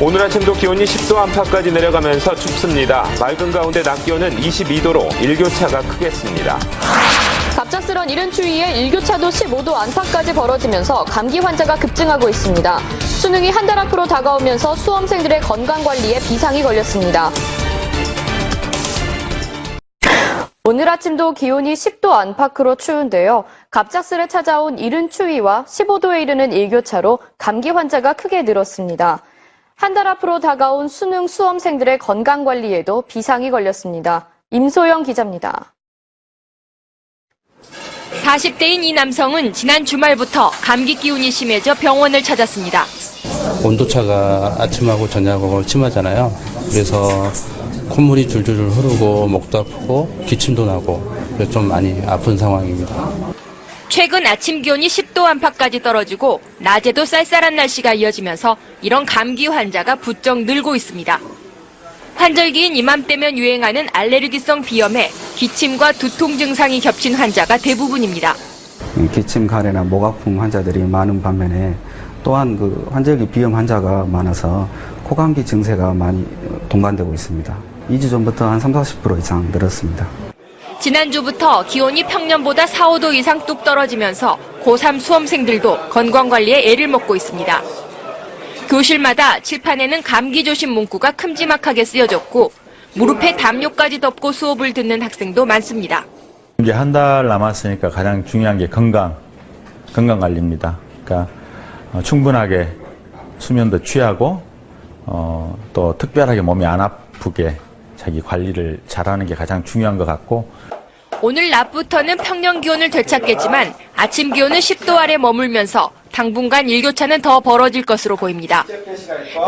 오늘 아침도 기온이 10도 안팎까지 내려가면서 춥습니다. 맑은 가운데 낮 기온은 22도로 일교차가 크겠습니다. 갑작스런 이른 추위에 일교차도 15도 안팎까지 벌어지면서 감기 환자가 급증하고 있습니다. 수능이 한 달 앞으로 다가오면서 수험생들의 건강 관리에 비상이 걸렸습니다. 오늘 아침도 기온이 10도 안팎으로 추운데요. 갑작스레 찾아온 이른 추위와 15도에 이르는 일교차로 감기 환자가 크게 늘었습니다. 한 달 앞으로 다가온 수능 수험생들의 건강 관리에도 비상이 걸렸습니다. 임소영 기자입니다. 40대인 이 남성은 지난 주말부터 감기 기운이 심해져 병원을 찾았습니다. 온도차가 아침하고 저녁하고 심하잖아요. 그래서 콧물이 줄줄줄 흐르고 목도 아프고 기침도 나고 좀 많이 아픈 상황입니다. 최근 아침 기온이 10도 안팎까지 떨어지고 낮에도 쌀쌀한 날씨가 이어지면서 이런 감기 환자가 부쩍 늘고 있습니다. 환절기인 이맘때면 유행하는 알레르기성 비염에 기침과 두통 증상이 겹친 환자가 대부분입니다. 기침, 가래나 목 아픈 환자들이 많은 반면에 또한 그 환절기 비염 환자가 많아서 코감기 증세가 많이 동반되고 있습니다. 2주 전부터 한 3, 40% 이상 늘었습니다. 지난주부터 기온이 평년보다 4, 5도 이상 뚝 떨어지면서 고3 수험생들도 건강관리에 애를 먹고 있습니다. 교실마다 칠판에는 감기 조심 문구가 큼지막하게 쓰여졌고 무릎에 담요까지 덮고 수업을 듣는 학생도 많습니다. 이제 한 달 남았으니까 가장 중요한 게 건강, 건강 관리입니다. 그러니까 어, 충분하게 수면도 취하고 어, 또 특별하게 몸이 안 아프게 자기 관리를 잘하는 게 가장 중요한 것 같고 오늘 낮부터는 평년 기온을 되찾겠지만 아침 기온은 10도 아래 머물면서 당분간 일교차는 더 벌어질 것으로 보입니다.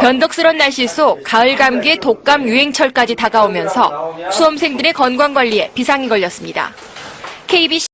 변덕스런 날씨 속 가을 감기의 독감 유행철까지 다가오면서 수험생들의 건강 관리에 비상이 걸렸습니다. KBC